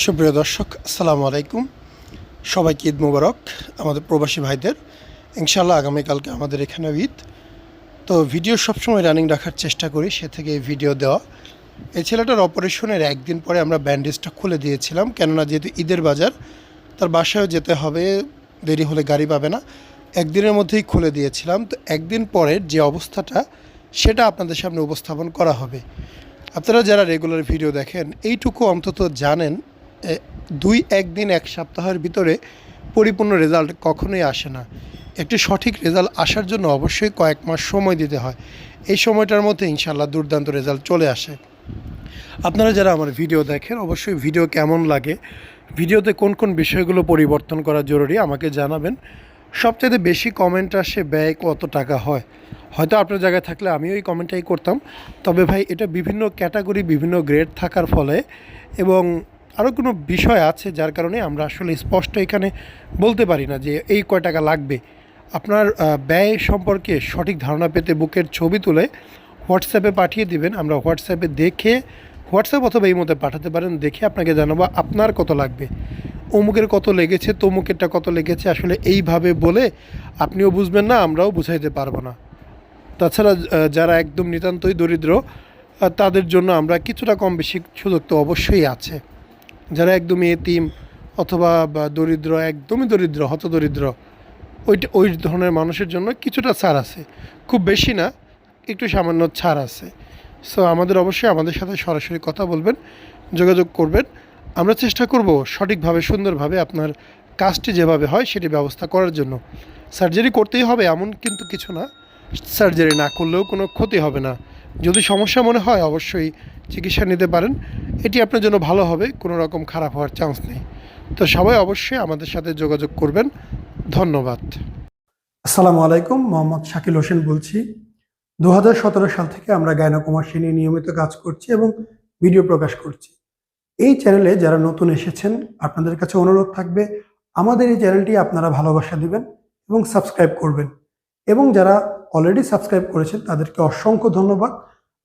সুপ্রিয় দর্শক, আসসালামু আলাইকুম। সবাইকে ঈদ মোবারক, আমাদের প্রবাসী ভাইদের। ইনশাল্লাহ আগামীকালকে আমাদের এখানে ঈদ। তো ভিডিও সবসময় রানিং রাখার চেষ্টা করি, সে থেকে ভিডিও দেওয়া। এই ছেলেটার অপারেশনের একদিন পরে আমরা ব্যান্ডেজটা খুলে দিয়েছিলাম, কেননা যেহেতু ঈদের বাজার, তার বাসায়ও যেতে হবে, দেরি হলে গাড়ি পাবে না। একদিনের মধ্যেই খুলে দিয়েছিলাম, তো একদিন পরের যে অবস্থাটা, সেটা আপনাদের সামনে উপস্থাপন করা হবে। আপনারা যারা রেগুলার ভিডিও দেখেন, এইটুকু অন্তত জানেন দুই একদিন এক সপ্তাহের ভিতরে পরিপূর্ণ রেজাল্ট কখনোই আসে না। একটি সঠিক রেজাল্ট আসার জন্য অবশ্যই কয়েক মাস সময় দিতে হয়। এই সময়টার মধ্যে ইনশাল্লাহ দুর্দান্ত রেজাল্ট চলে আসে। আপনারা যারা আমার ভিডিও দেখেন, অবশ্যই ভিডিও কেমন লাগে, ভিডিওতে কোন কোন বিষয়গুলো পরিবর্তন করা জরুরি আমাকে জানাবেন। সবচেয়ে বেশি কমেন্ট আসে ব্যয় কত টাকা হয়। হয়তো আপনার জায়গায় থাকলে আমিও এই কমেন্টটাই করতাম। তবে ভাই, এটা বিভিন্ন ক্যাটাগরি বিভিন্ন গ্রেড থাকার ফলে এবং আরও কোনো বিষয় আছে যার কারণে আমরা আসলে স্পষ্ট এখানে বলতে পারি না যে এই কয় টাকা লাগবে। আপনার ব্যয় সম্পর্কে সঠিক ধারণা পেতে বুকের ছবি তুলে হোয়াটসঅ্যাপে পাঠিয়ে দিবেন। আমরা হোয়াটসঅ্যাপে দেখে, হোয়াটসঅ্যাপ অথবা এই মধ্যে পাঠাতে পারেন, দেখে আপনাকে জানাব আপনার কত লাগবে। অমুকের কত লেগেছে, তমুকেরটা কত লেগেছে, আসলে এইভাবে বলে আপনিও বুঝবেন না, আমরাও বুঝাইতে পারব না। তাছাড়া যারা একদম নিতান্তই দরিদ্র তাদের জন্য আমরা কিছুটা কম বেশি সুযোগ তো অবশ্যই আছে। যারা একদমই এতিম অথবা দরিদ্র, একদমই দরিদ্র, হতদরিদ্র, ওইটা, ওই ধরনের মানুষের জন্য কিছুটা ছাড় আছে। খুব বেশি না, একটু সামান্য ছাড় আছে। সো আমাদের অবশ্যই আমাদের সাথে সরাসরি কথা বলবেন, যোগাযোগ করবেন। আমরা চেষ্টা করব সঠিকভাবে, সুন্দরভাবে আপনার কাজটি যেভাবে হয় সেটি ব্যবস্থা করার জন্য। সার্জারি করতেই হবে এমন কিন্তু কিছু না। সার্জারি না করলেও কোনো ক্ষতি হবে না। যদি সমস্যা মনে হয় অবশ্যই চিকিৎসা নিতে পারেন। এটি আপনার জন্য ভালো হবে, কোনো রকম খারাপ হওয়ার চান্স নেই। তো সবাই অবশ্যই আমাদের সাথে যোগাযোগ করবেন। ধন্যবাদ। আসসালামু আলাইকুম, মোহাম্মদ শাকিল হোসেন বলছি। দু হাজার সতেরো সাল থেকে আমরা গায়নাকুমাসী নিয়ে নিয়মিত কাজ করছি এবং ভিডিও প্রকাশ করছি। এই চ্যানেলে যারা নতুন এসেছেন, আপনাদের কাছে অনুরোধ থাকবে, আমাদের এই চ্যানেলটি আপনারা ভালোবাসা দিবেন এবং সাবস্ক্রাইব করবেন। এবং যারা অলরেডি সাবস্ক্রাইব করেছেন, তাদেরকে অসংখ্য ধন্যবাদ।